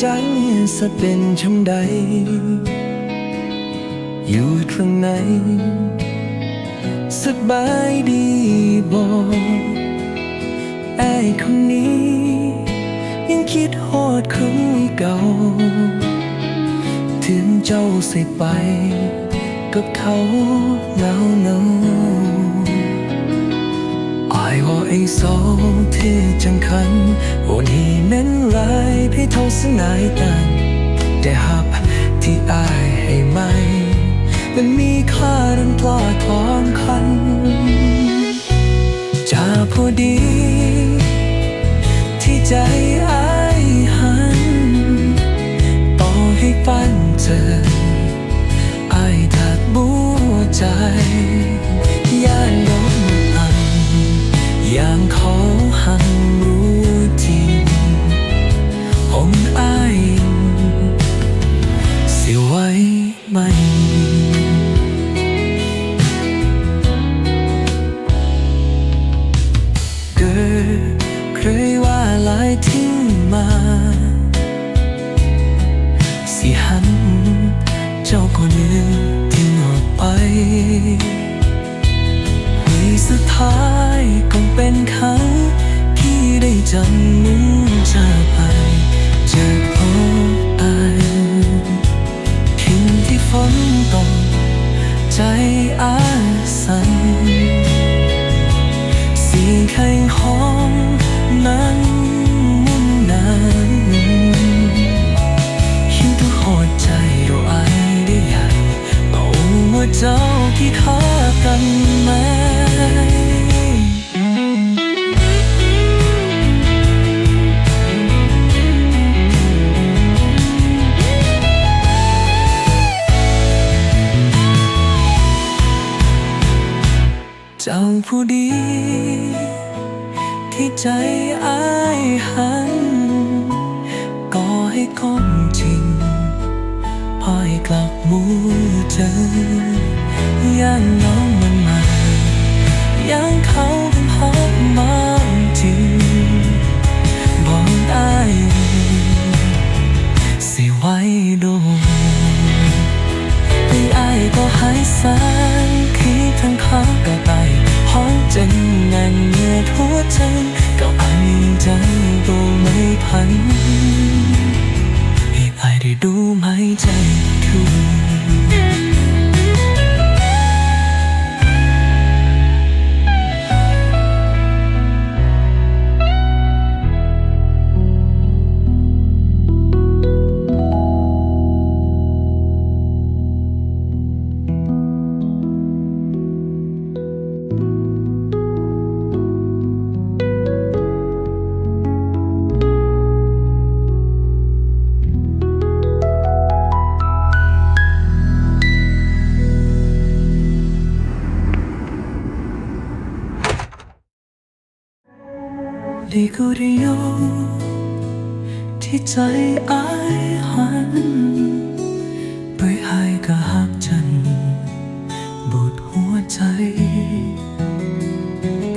ใจสะเป็นช่ำใด อยู่ข้างในสบายดีบ่ไอ้คนนี้ ยังคิดโหดคนเก่า ถึงเจ้าสิไป กับเขาเงาเนา วันนี้นั้นลายให้ทองสนายตันแต่หับที่อายให้ไหมมันมีค่ารันปลาคลอ จำมุ่งจะไป เจ้าผู้ดี ที่ใจอายหันก่อให้ความจริงพอยกลับมูเจอย่างน้องมันมาอย่างเขาเป็นพักมาจริงบอกได้สิไว้ดู ห้องจังงานเมื่อทั่วใจก็อัน ได้ก็ได้ยู่ที่ใจอายหันไปห้ก็หักฉันบุดหัวใจ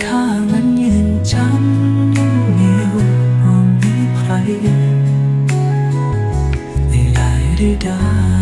ข้ามันยืนจำเหนียวมองมีใครในหลายได้